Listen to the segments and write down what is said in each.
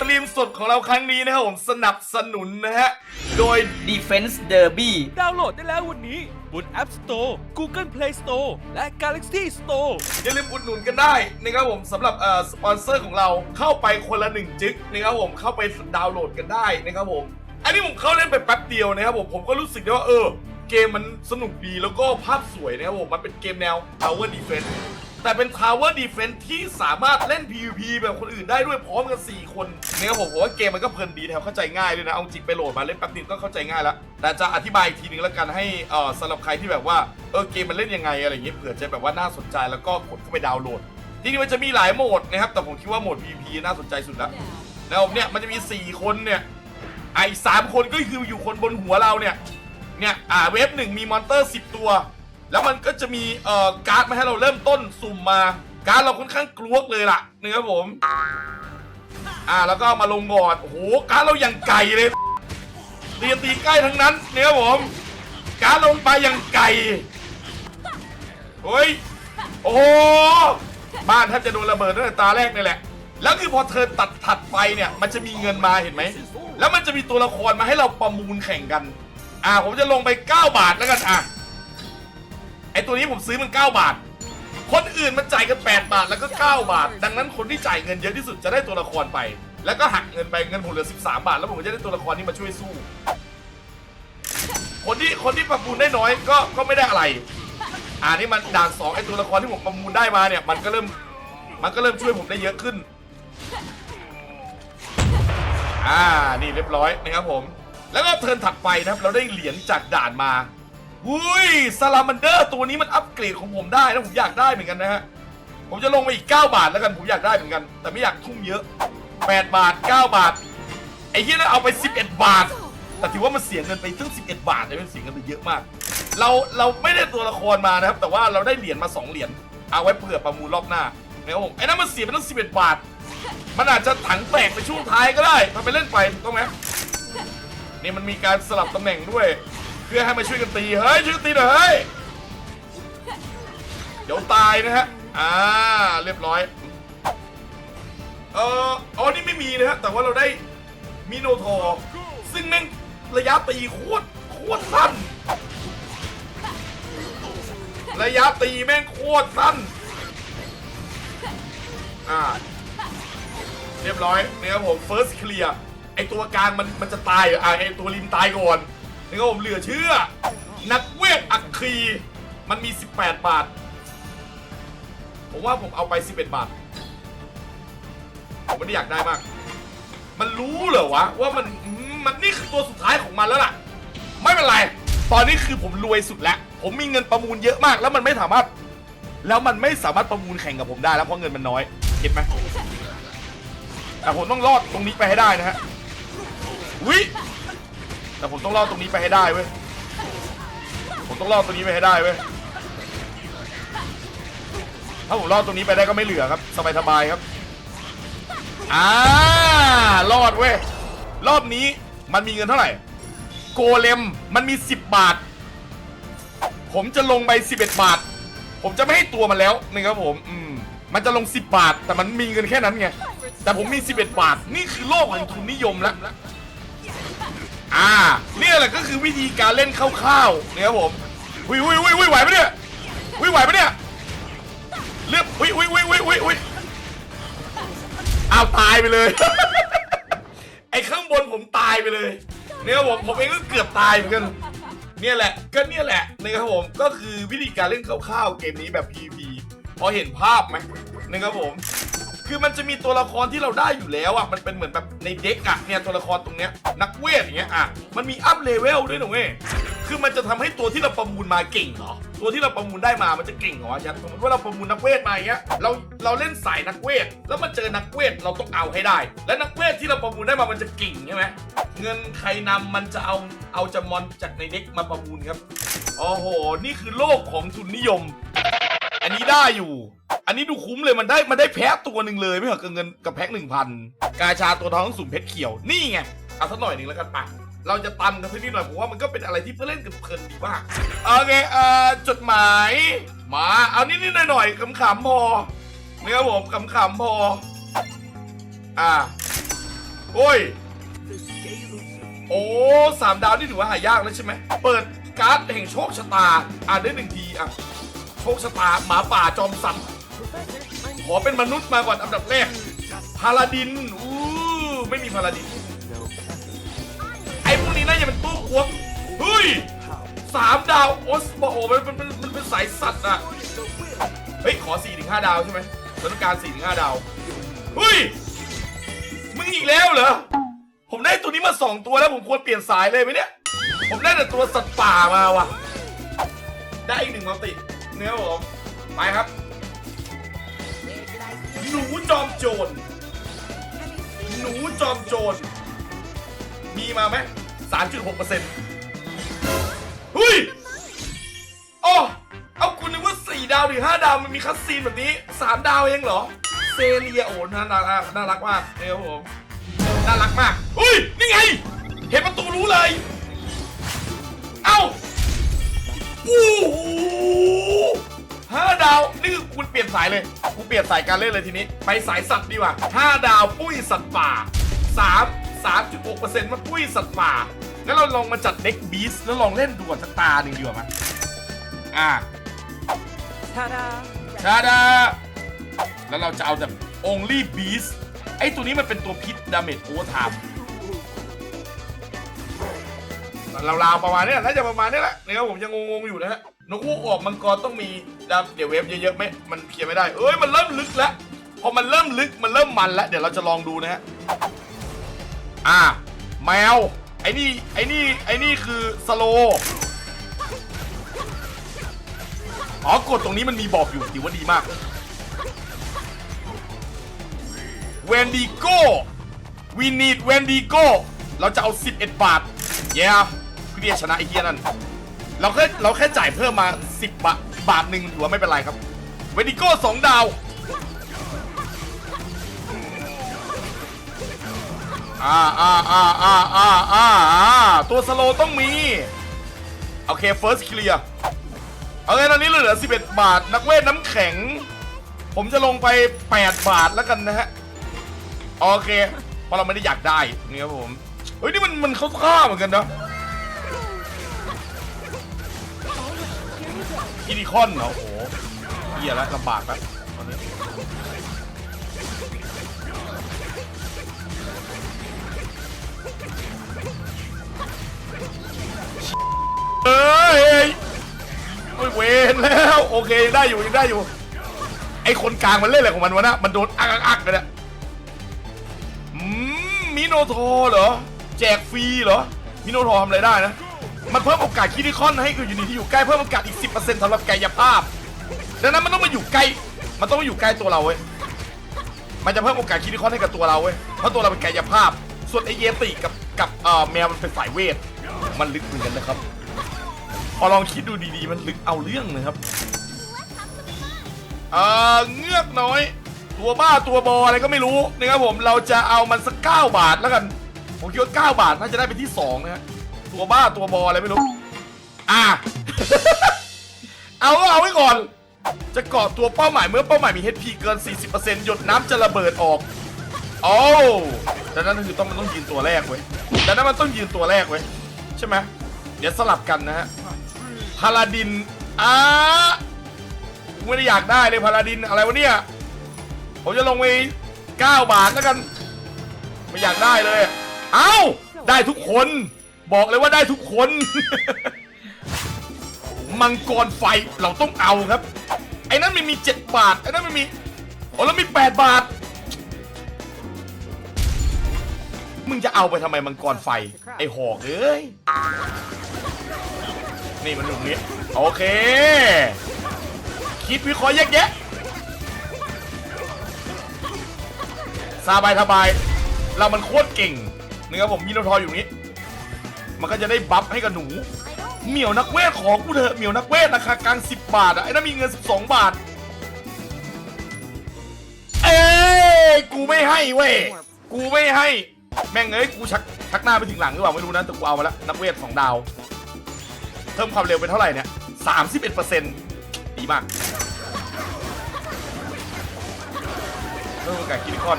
ตรีมสดของเราครั้งนี้นะครับผมสนับสนุนนะฮะ โดย Defense Derby ดาวน์โหลดได้แล้ววันนี้ บน App Store Google Play Store และ Galaxy Store อย่าลืมอุดหนุนกันได้นะครับผมสำหรับเอ่อสปอนเซอร์ของเราเข้าไปคนละหนึ่งจึ๊กนะครับผมเข้าไปดาวน์โหลดกันได้นะครับผม อันนี้ผมเข้าเล่นไปแป๊บเดียวนะครับผมผมก็รู้สึกได้ว่าเออ เกมมันสนุกดีแล้วก็ภาพสวยนะครับผมมันเป็นเกมแนว Tower Defense แต่เป็น Tower Defense ที่สามารถเล่น PVP แบบคนอื่นได้ด้วยพร้อมกัน 4 คนนะครับผมผมว่าเกมมันก็เพลินดีแถมเข้าใจง่ายด้วยนะ เอาจริงไปโหลดมาเล่นแป๊บนึงก็เข้าใจง่ายแล้ว แต่จะอธิบายอีกทีนึงแล้วกันให้เอ่อสำหรับใครที่แบบว่าเออเกมมันเล่นยังไงอะไรอย่างเงี้ยเผื่อจะแบบว่าน่าสนใจแล้วก็กดเข้าไปดาวน์โหลด ที่นี่มันจะมีหลายโหมดนะครับแต่ผมคิดว่าโหมด PVP น่าสนใจสุดแล้วเนี่ยมันจะมี 4 คนเนี่ยไอ้สามคนก็คืออยู่คนบนหัวเราเนี่ยเนี่ยอ่าเวฟหนึ่งมีมอนเตอร์ 10 ตัว แล้วมันก็จะมีเอ่อการ์ดมาให้เราเริ่มต้นสุ่มมา การ์ดเราค่อนข้างกลวกเลยล่ะนะครับผม อ่าแล้วก็มาลงก่อนโอ้โหการ์ดเราอย่างไก่เลยเตียตีใกล้ทั้งนั้นนะครับผม การ์ดลงไปอย่างไก่เฮ้ยโอ้โหบ้านแทบจะโดนระเบิดตั้งแต่ตาแรกนี่แหละ แล้วคือพอเธอตัดถัดไปเนี่ย มันจะมีเงินมาเห็นไหม แล้วมันจะมีตัวละครมาให้เราประมูลแข่งกัน อ่าผมจะลงไป 9 บาทแล้วกันอะ ไอตัวนี้ผมซื้อมัน 9 บาท คนอื่นมันจ่ายกัน8บาทแล้วก็ 9 บาท ดังนั้นคนที่จ่ายเงินเยอะที่สุดจะได้ตัวละครไป แล้วก็หักเงินไปเงินผมเหลือ 13 บาท แล้วผมก็จะได้ตัวละครนี้มาช่วยสู้ คนที่คนที่ประมูลได้น้อยก็ก็ไม่ได้อะไร อ่านี่มันด่านสองไอตัวละครที่ผมประมูลได้มาเนี่ยมันก็เริ่มมันก็เริ่มช่วยผมได้เยอะขึ้น อ่านี่เรียบร้อยนะครับผม แล้วก็เทิร์นถัดไปนะครับเราได้เหรียญจากด่านมา อุ้ยซาลามันเดอร์ตัวนี้มันอัปเกรดของผมได้นะผมอยากได้เหมือนกันนะฮะ ผมจะลงไปอีก 9 บาทแล้วกันผมอยากได้เหมือนกัน แต่ไม่อยากทุ่มเยอะ 8 บาท 9 บาท ไอ้เหี้ยนั่นเอาไป 11 บาท แต่ถือว่ามันเสียเงินไปถึง 11 บาทเลยมันเสียเงินไปเยอะมาก เราเราไม่ได้ตัวละครมานะครับ แต่ว่าเราได้เหรียญมา 2 เหรียญเอาไว้เผื่อประมูลรอบหน้านะครับผมไอ้นั่นมันเสียไปตั้ง 11 บาท มันอาจจะถังแตกในช่วงท้ายก็ได้ทำไปเล่นไปถูกต้องไหมนี่มันมีการสลับตำแหน่งด้วย เพื่อให้มาช่วยกันตีเฮ้ยช่วยกันตีหน่อยเฮ้ยเดี๋ยวตายนะฮะอ่าเรียบร้อยเอออ๋อนี่ไม่มีนะฮะแต่ว่าเราได้มิโนทอร์ซึ่งแม่งระยะตีโคตรโคตรสั้น ระยะตีแม่งโคตรสั้นอ่าเรียบร้อยนะครับผม first clear ไอตัวกลางมันมันจะตายเหรออะไอตัวริมตายก่อน นะครับผมเหลือเชื่อ นักเวทอัคคีมันมี 18 บาท ผมว่าผมเอาไป 11 บาท ผมไม่ได้อยากได้มาก มันรู้เหรอวะ ว่ามันมันนี่คือตัวสุดท้ายของมันแล้วล่ะ ไม่เป็นไร ตอนนี้คือผมรวยสุดแล้ว ผมมีเงินประมูลเยอะมาก แล้วมันไม่สามารถ แล้วมันไม่สามารถประมูลแข่งกับผมได้แล้วเพราะเงินมันน้อย เก็ตไหมแต่ผมต้องรอดตรงนี้ไปให้ได้นะฮะวิ แต่ผมต้องรอดตรงนี้ไปให้ได้เว้ย ผมต้องรอดตรงนี้ไปให้ได้เว้ย ถ้าผมรอดตรงนี้ไปได้ก็ไม่เหลือครับ สบายสบายๆครับ อ่ารอดเว้ย รอบนี้มันมีเงินเท่าไหร่ โกเลมมันมี 10 บาท ผมจะลงไป 11 บาท ผมจะไม่ให้ตัวมันแล้วนะครับผม อืม มันจะลง 10 บาท แต่มันมีเงินแค่นั้นไง แต่ผมมี 11 บาท นี่คือโลกแห่งทุนนิยมแล้ว อ่าเนี่ยแหละก็คือวิธีการเล่นคร่าวๆนะครับผมวิววิววิววิวไหวปะเนี่ยวิวไหวปะเนี่ยเลือกวิววิววิววิววิววิอ้าวตายไปเลย ไอ้ข้างบนผมตายไปเลยเนี่ยผมผมเองก็เกือบตายเหมือนกันเนี่ยแหละก็เนี่ยแหละนะครับผมก็คือวิธีการเล่นคร่าวๆเกมนี้แบบ PVP พอเห็นภาพไหมนะครับผม คือมันจะมีตัวละครที่เราได้อยู่แล้วอะมันเป็นเหมือนแบบในเด็กอะเนี่ยตัวละครตรงเนี้ยนักเวทอย่างเงี้ยอะมันมีอัพเลเวลด้วยนะเว้ยคือมันจะทำให้ตัวที่เราประมูลมาเก่งเหรอ ตัวที่เราประมูลได้มา มันจะเก่งเหรอวะยันสมมติว่าเราประมูลนักเวทมาอย่างเงี้ย เรา เราเล่นสายนักเวท แล้วมันเจอนักเวท เราต้องเอาให้ได้ และนักเวทที่เราประมูลได้มา มันจะเก่งใช่ไหม เงินใครนำมันจะเอา เอาจำมอนจากในเด็กมาประมูลครับ โอ้โห นี่คือโลกของทุนนิยม อันนี้ได้อยู่ อันนี้ดูคุ้มเลยมันได้มันได้แพ้ตัวหนึ่งเลยไม่เหรอกับเงินกับแพ็คหนึ่งพันกาชาตัวทองสุ่มเพชรเขียวนี่ไงเอาสักหน่อยหนึ่งแล้วกันปะเราจะตันกันสักนิดหน่อยผมว่ามันก็เป็นอะไรที่เพื่อเล่นกันเพลินดีมากโอเคเอ่อจดหมายมาเอานิดๆหน่อยๆขำๆพอนะครับผมขำๆพออ่าโอ้ยโอ้สามดาวนี่ถือว่าหายากแล้วใช่ไหมเปิดการ์ดแห่งโชคชะตาอ่านได้หนึ่งทีอะ คชะตาหมาป่าจอมสันขอเป็นมนุษย์มาก่อนอันดับแรกพาลาดินอู้ไม่มีพาลาดิน ไอ้พวกนี้น่าจะเป็นตู้ควงเฮ้ยสามดาวโอสโบโอมันมันมันมันเป็นสายสัตว์อะเฮ้ยขอ4ี่ถึงห้าดาวใช่ไหมเราต้องการ4ี่ถึงห้าดาวเฮ้ยมึงอีกแล้วเหรอผมได้ตัวนี้มาสองตัวแล้วผมควรเปลี่ยนสายเลยไหมเนี่ย ผมได้แต่ตัวสัตว์ป่ามาว่ะ ได้อีกหนึ่งมัลติ เนื้อผมไปครับ หนูจอมโจรหนูจอมโจรมีมาไหมสามจุดหกเปอร์เซ็นต์เฮ้ยอ๋อเอาคุณนึกว่าสี่ดาวหรือห้าดาวมันมีคัสซีนแบบนี้สามดาวเองเหรอ เซเรียโอ้น่ารักน่ารักมากเนี่ยครับผมน่ารักมากเฮ้ย นี่ไง เห็นประตูรู้เลย เอ้า ดาวนี่คือคุณเปลี่ยนสายเลยกูเปลี่ยนสายการเล่นเลยทีนี้ ไปสายสัตว์ดีกว่าห้าดาวปุ้ยสัตว์ป่าสามสามจุดหกเปอร์เซ็นต์มาปุ้ยสัตว์ป่างั้นเราลองมาจัดเด็กบีสแล้วลองเล่นดูก่อนสักตาหนึ่งดีกว่าไหมอ่าชาดาแล้วเราจะเอาแบบ only beast ไอ้ตัวนี้มันเป็นตัวพิษดาเมจโอเวอร์ไทม์ราวๆประมาณเนี้ยน่าจะประมาณนี้แหละนะครับผมยังงงๆอยู่นะฮะ นกฮูกออกมังกรต้องมีดาเดี๋ยวเวฟเยอะๆไหมมันเคลียร์ไม่ได้ เอ้ยมันเริ่มลึกแล้วพอมันเริ่มลึกมันเริ่มมันแล้วเดี๋ยวเราจะลองดูนะฮะอ่าแมวไอ้นี่ไอ้นี่ไอ้นี่คือสโลอ๋อกดตรงนี้มันมีบอกอยู่ถือว่าดีมากเวนดิโก้วีนีดเวนดิโก้เราจะเอา 11 บาทเย้พี่เดียชนะไอ้เหี้ยนั่น เราแค่เราแค่จ่ายเพิ่มมา 10 บาทบาทหนึ่งถือว่าไม่เป็นไรครับ เวนดิโก้สองดาว อ่าอ่าอ่าอ่าอ่าอ่าตัวสโลต้องมี โอเค first clear เอาไงตอนนี้เหลือ 11 บาท นักเวทน้ำแข็ง ผมจะลงไป 8 บาทแล้วกันนะฮะ โอเค เพราะเราไม่ได้อยากได้นี่ครับผม เฮ้ย นี่มันมันเข้าท่าเหมือนกันนะ อินิคอนเหรอโอ้โหเหี้ยแล้วลำบากแล้วตอนนี้เอ้ยโอ้ยเวนแล้ว โอเคยังได้อยู่ยังได้อยู่ ไอคนกลางมันเล่นอะไรของมันวะนะมันโดนอักอักอักเลยนะอืมมิโนโทรเหรอ แจกฟรีเหรอมิโนโทรทำอะไรได้นะ มันเพิ่มโอกาสคิดิคอนให้กับยูนิตที่อยู่ใกล้เพิ่มโอกาสอีก 10%สำหรับกายภาพ ดังนั้นมันต้องมาอยู่ใกล้ มันต้องมาอยู่ใกล้ตัวเราเว้ย มันจะเพิ่มโอกาสคิดิคอนให้กับตัวเราเว้ย เพราะตัวเราเป็นกายภาพ ส่วนไอเยติกับกับเอ่อแมวมันเป็นสายเวท มันลึกเหมือนกันนะครับ พอลองคิดดูดีๆ มันลึกเอาเรื่องนะครับ เอ่อเงือกน้อย ตัวบ้าตัวบออะไรก็ไม่รู้นะครับผม เราจะเอามันสักเก้าบาทแล้วกัน ผมคิดว่าเก้าบาทน่าจะได้เป็นที่สองนะฮะ ตัวบ้าตัวบออะไรไม่รู้ อะ เอาก็เอาไว้ก่อน จะเกาะตัวเป้าหมายเมื่อเป้าหมายมี HP เกิน 40%หยดน้ำจะระเบิดออก โอ้ดังนั้นคือต้องมันต้องยืนตัวแรกเว้ยดังนั้นมันต้องยืนตัวแรกเว้ยใช่ไหมเดี๋ยวสลับกันนะฮะพาลาดินอ่าไม่ได้อยากได้เลยพาราดินอะไรวะเนี่ย ผมจะลงไป9บาทแล้วกัน ไม่อยากได้เลย เอ้า ได้ทุกคน บอกเลยว่าได้ทุกคน มังกรไฟเราต้องเอาครับ ไอ้นั้นมันมี 7 บาท ไอ้นั้นมันมีโอ้แล้วมี 8 บาท มึงจะเอาไปทำไมมังกรไฟ ไอ้หอกเอ้ย นี่มันอยู่ตรงนี้โอเค คิดวิเคราะห์แยกแยะสบายสบาย เรามันโคตรเก่งนะครับผมมีโนทออยู่นี้ มันก็จะได้บัฟให้กับหนู เหมียวนักเวทขอกูเถอะเหมียวนักเวทราคากลาง10 บาทอะไอ้นั่นมีเงิน 12 บาท เอ้ยกูไม่ให้เว้ยกูไม่ให้ แม่งเอ้ยกูชักชักหน้าไปถึงหลังหรือเปล่าไม่รู้นะแต่กูเอามาแล้วนักเวทสองดาว เพิ่มความเร็วเป็นเท่าไหร่เนี่ย31%ดีมากเพิ่มโอกาสคิริคอน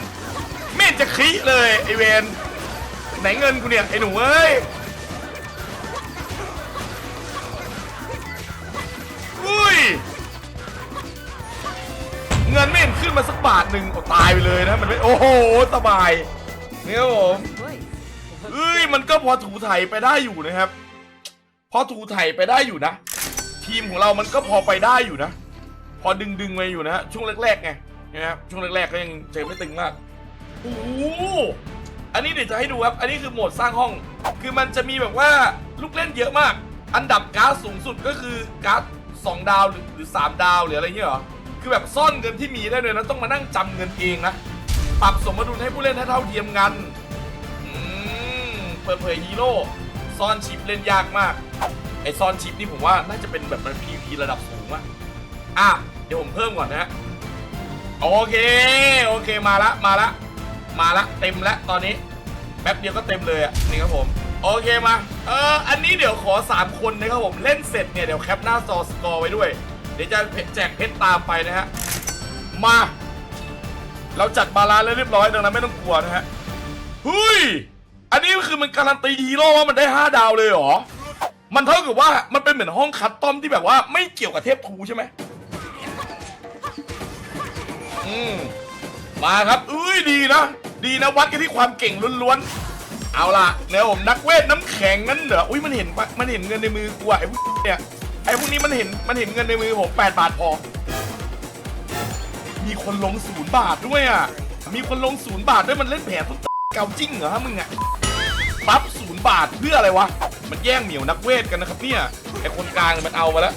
เมเห็นจะคลิเลยไอเวนไหนเงินกูเนี่ยไอหนูเอ้ย ย เงินไม่เห็นขึ้นมาสักบาทหนึ่งตายไปเลยนะ มันไม่โอ้โห สบายเนี่ครับผมเอ้ยมันก็พอถูไถไปได้อยู่นะครับ พอถูไถไปได้อยู่นะ ทีมของเรามันก็พอไปได้อยู่นะ พอดึงดึงไปอยู่นะฮะช่วงแรกๆไงนะครับช่วงแรกๆก็ยังเจอไม่ตึงมากโอ้โหอันนี้เดี๋ยวจะให้ดูครับ อันนี้คือโหมดสร้างห้อง คือมันจะมีแบบว่าลูกเล่นเยอะมาก อันดับการ์ดสูงสุดก็คือการ์ด สองดาวหรือหรือสามดาวหรืออะไรเงี้ยเหรอ คือแบบซ่อนเงินที่มีได้เลยนะต้องมานั่งจำเงินเองนะ ปรับสมดุลให้ผู้เล่นให้เท่าเทียมกันอืมเปิดเผยฮีโร่ซ่อนชิปเล่นยากมาก ไอซ่อนชิปนี่ผมว่าน่าจะเป็นแบบมัน PVP ระดับสูงอะอะเดี๋ยวผมเพิ่มก่อนนะโอเค โอเคมาละมาละมาละเต็มละตอนนี้แป๊บเดียวก็เต็มเลยอะนี่ครับผม โอเคมา เอออันนี้เดี๋ยวขอ 3 คนนะครับผมเล่นเสร็จเนี่ย เดี๋ยวแคปหน้าจอสกอร์ไว้ด้วย เดี๋ยวจะแจกเพชรตามไปนะฮะ มา เราจัดบาลานซ์แล้วเรียบร้อยดังนั้นไม่ต้องกลัวนะฮะเฮ้ย อันนี้คือมันการันตีฮีโร่ว่ามันได้ 5 ดาวเลยเหรอ มันเท่ากับว่ามันเป็นเหมือนห้องคัดต้อมที่แบบว่าไม่เกี่ยวกับเทพทูใช่ไหมอืมมาครับอุ้ยดีนะ ดีนะวัดกันที่ความเก่งล้วนๆ เอาล่ะเนี่ยผมนักเวทน้ำแข็งนั่นเหรออุ้ยมันเห็นปะมันเห็นเงินในมือกูอะไอ้พวกเนี่ยไอ้พวกนี้มันเห็นมันเห็นเงินในมือผม8บาทพอ มีคนลงศูนย์บาทด้วยอะมีคนลงศูนย์บาทด้วยมันเล่นแผนตุ๊ดเกาจิ้งเหรอฮะมึงอะปั๊บศูนย์บาทเพื่ออะไรวะมันแย่งเหนียวนักเวทกันนะครับเนี่ยไอ้คนกลางมันเอามาแล้ว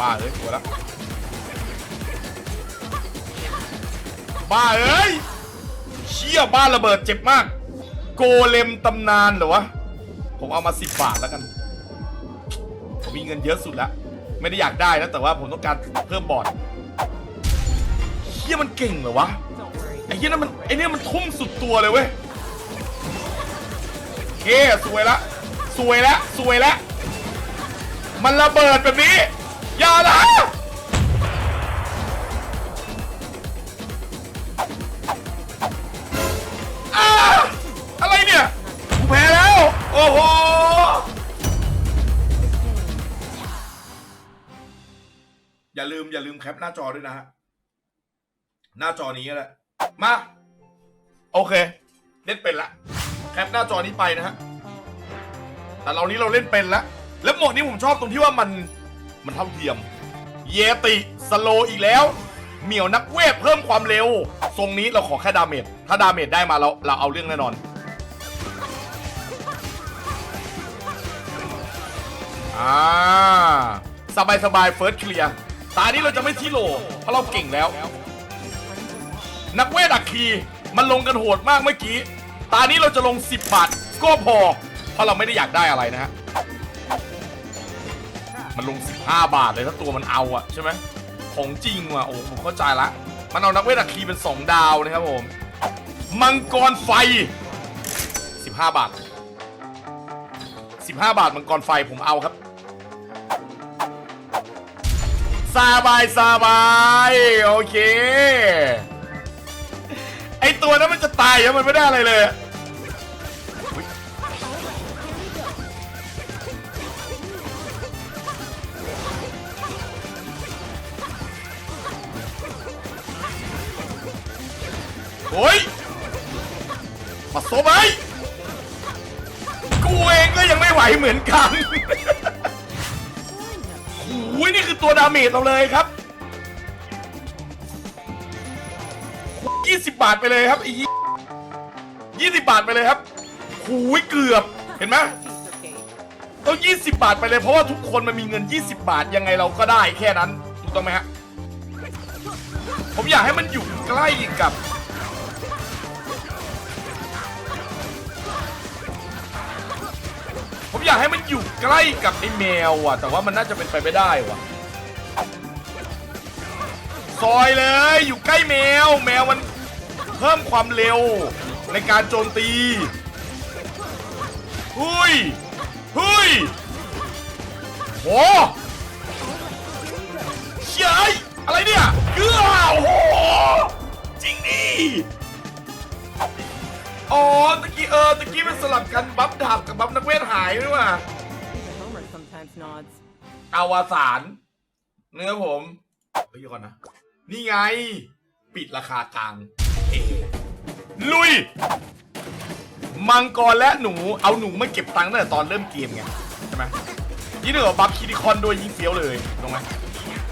บ้าเลยหัวแล้วบ้าเอ้ย เชี่ยบ้านระเบิดเจ็บมาก โกเลมตำนานเหรอวะ ผมเอามาสิบบาทแล้วกัน ผมมีเงินเยอะสุดแล้วไม่ได้อยากได้นะแต่ว่าผมต้องการเพิ่มบอร์ดเฮียมันเก่งเหรอวะไอ้เฮียนั่นมันไอ้เนี่ยมันทุ่มสุดตัวเลยเว้ยเคสวยละสวยละสวยละมันระเบิดแบบนี้อย่านะ มอย่าลืมแคปหน้าจอด้วยนะฮะหน้าจอนี้แหละมาโอเค เล่นเป็นละแคปหน้าจอนี้ไปนะฮะแต่เรานี้เราเล่นเป็นล้วแล้วโหมดนี้ผมชอบตรงที่ว่ามันมันเท่าเทียม เยติสโลอีกแล้ว เหมียวนักเวทเพิ่มความเร็ว ทรงนี้เราขอแค่ดาเมจถ้าดาเมจได้มาเราเราเอาเรื่องแน่นอนอ่าสบายสบายเฟิร์สเคลียร์ ตานี้เราจะไม่ที่โหลเพราะเราเก่งแล้ว นักเวทอักคีมันลงกันโหดมากเมื่อกี้ ตานี้เราจะลง 10 บาทก็พอ เพราะเราไม่ได้อยากได้อะไรนะฮะ มันลง 15 บาทเลยถ้าตัวมันเอาอะใช่ไหมของจริงว่ะโอ้ผมเข้าใจละ มันเอานักเวทอักคีเป็น 2 ดาวนะครับผม มังกรไฟ 15 บาท 15 บาทมังกรไฟผมเอาครับ สบายสบายโอเค ไอตัวนั้นมันจะตายแล้วมันไม่ได้อะไรเลยอุ๊ยโอ้ยมาโซบายกูเองก็ยังไม่ไหวเหมือนกัน โอ้ยนี่คือตัวดาเมจเราเลยครับยี่สิบบาทไปเลยครับอียี่สิบบาทไปเลยครับหูยเกือบ เห็นไหมต้องยี่สิบบาทไปเลยเพราะว่าทุกคนมันมีเงิน20บาทยังไงเราก็ได้แค่นั้น ถูกต้องไหมฮะ ผมอยากให้มันอยู่ใกล้กับ อยากให้มันอยู่ใกล้กับไอ้แมวอะ แต่ว่ามันน่าจะเป็นไปไม่ได้ว่ะ ซอยเลยอยู่ใกล้แมว แมวมันเพิ่มความเร็วในการโจมตีหุยหุยโหเฉยอะไรเนี่ยเกือโอ้โหจริงดิ อ๋อตะกี้เออตะกี้มันสลับกันบัฟดาบกับบัฟนักเวทหายด้วยว่ะ Even Homer sometimes nods. อวสานเนื้อผมเฮ้ยเดี๋ยวก่อนนะ นี่ไง ปิดราคากลางเอลุย มังกรและหนูเอาหนูมาเก็บตังค์ตั้งแต่ตอนเริ่มเกมไง ใช่ไหมยี่เหนือบัฟคิดิคอนโดยยิงเฟี้ยวเลยตรงไหม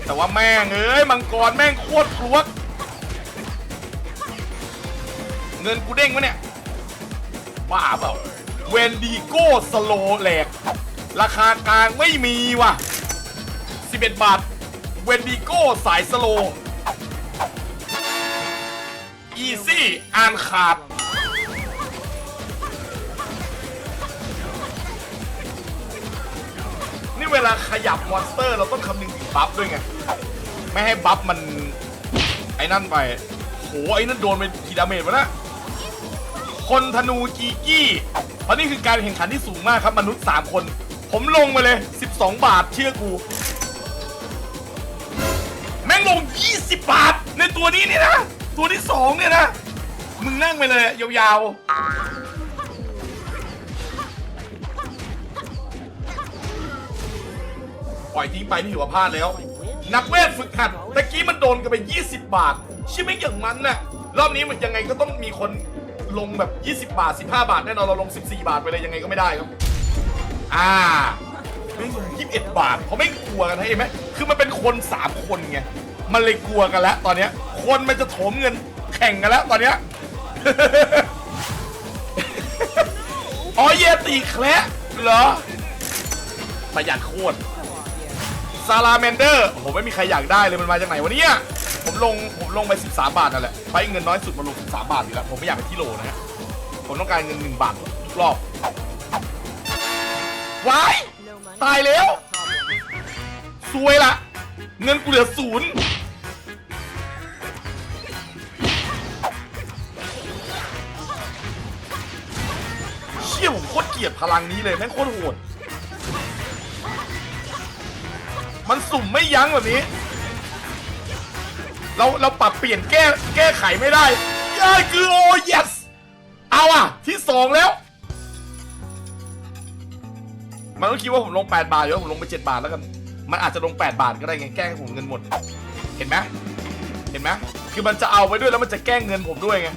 แต่ว่าแม่งเอ้ย มังกรแม่งโคตรครวก เงินกูเด้งวะเนี่ย บ้าเปล่าเวนดีโก้สโลแหลก ราคากลางไม่มีว่ะ 11 บาท เวนดีโก้สายสโล อีซี่อ่านขาด นี่เวลาขยับมอนสเตอร์เราต้องคำนึงถึงบัฟด้วยไง ไม่ให้บัฟมัน ไอ้นั่นไป โห ไอ้นั่นโดนไปกี่ดาเมจวะนะ คนธนูกีกี้เพราะนี่คือการแข่งขันที่สูงมากครับมนุษย์ 3 คน ผมลงไปเลย 12 บาทเชื่อกู แม่งลง 20 บาท ในตัวนี้นี่นะ ตัวที่ 2 เนี่ยนะ มึงนั่งไปเลยยาวๆ ปล่อยทิ้งไปนี่ถือว่าพลาดแล้ว นักเวทฝึกหัดตะกี้มันโดนกันไป 20 บาทชิไม่อย่างมันน่ะรอบนี้มันยังไงก็ต้องมีคน ลงแบบ 20 บาท 15 บาท แน่นอนเราลง 14 บาทไปเลยยังไงก็ไม่ได้ครับ อ่าไม่ลง21 บาท เพราะไม่กลัวกันให้ไหมคือมันเป็นคน 3 คนไง มันเลยกลัวกันแล้ว ตอนเนี้ย คนมันจะโถมเงินแข่งกันแล้วตอนเนี้ย อ๋อเยตีแคละเหรอ ประหยัดโคตรซาลาแมนเดอร์โอ้โหไม่มีใครอยากได้เลยมันมาจากไหนวะเนี่ย ผมลงผมลงไป 13 บาทนั่นแหละไปเงินน้อยสุดมาลง 13 บาทอยู่แล้ว ผมไม่อยากไปที่โลนะฮะ ผมต้องการเงิน 1 บาททุกรอบว้ายตายแล้วซวยละ เงินกูเหลือศูนย์เชี่ยผมโคตรเกลียดพลังนี้เลยแม่งโคตรโหด มันสุ่มไม่ยั้งแบบนี้ เราเราปรับเปลี่ยนแก้แก้ไขไม่ได้ย่าคือโอ้ yes เอาอะ ที่สองแล้ว มันก็คิดว่าผมลง 8 บาทหรือว่าผมลงไป 7 บาทแล้วกัน มันอาจจะลง 8 บาทก็ได้ไงแกล้งให้ผมเงินหมด เห็นไหมเห็นไหมคือมันจะเอาไปด้วยแล้วมันจะแกล้งเงินผมด้วยไง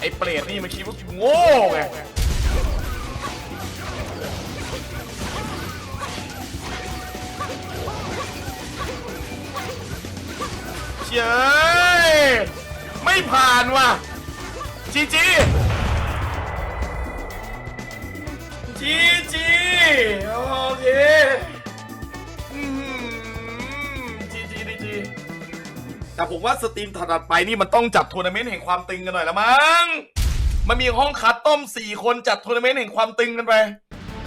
ไอ้เปรตนี่มันคิดว่ากูโง่ไง เชยไม่ผ่านว่ะจีจีจีจีโอเคอืมจีจีจีจีแต่ผมว่าสตรีมถัดไปนี่มันต้องจัดทัวร์นาเมนต์แห่งความตึงกันหน่อยละมั้งมันมีห้องคัดต้ม 4 คนจัดทัวร์นาเมนต์แห่งความตึงกันไป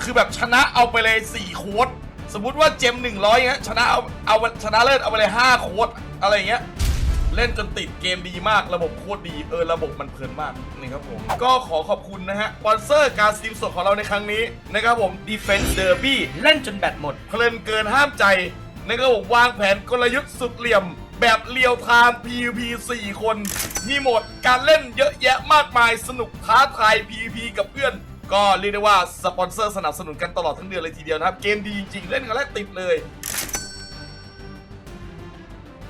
คือแบบชนะเอาไปเลย 4 โค้ดสมมุติว่าเจม100เงี้ยชนะเอาเอาชนะเลิศเอาไปเลย 5 โค้ด อะไรเงี้ย เล่นจนติดเกมดีมากระบบโคตรดีเออระบบมันเพลินมากนี่ครับผมก็ขอขอบคุณนะฮะสปอนเซอร์การสตรีมสดของเราในครั้งนี้นะครับผม Defense Derby เล่นจนแบตหมด เพลินเกินห้ามใจนะครับผมวางแผนกลยุทธ์สุดเหลี่ยม แบบเรียวไทม์ PVP 4 คนมีโหมดการเล่นเยอะแยะมากมายสนุกท้าทาย PVP กับเพื่อนก็เรียกได้ว่าสปอนเซอร์สนับสนุนกันตลอดทั้งเดือนเลยทีเดียวนะครับ เกมดีจริงๆ เล่นกันแล้วติดเลย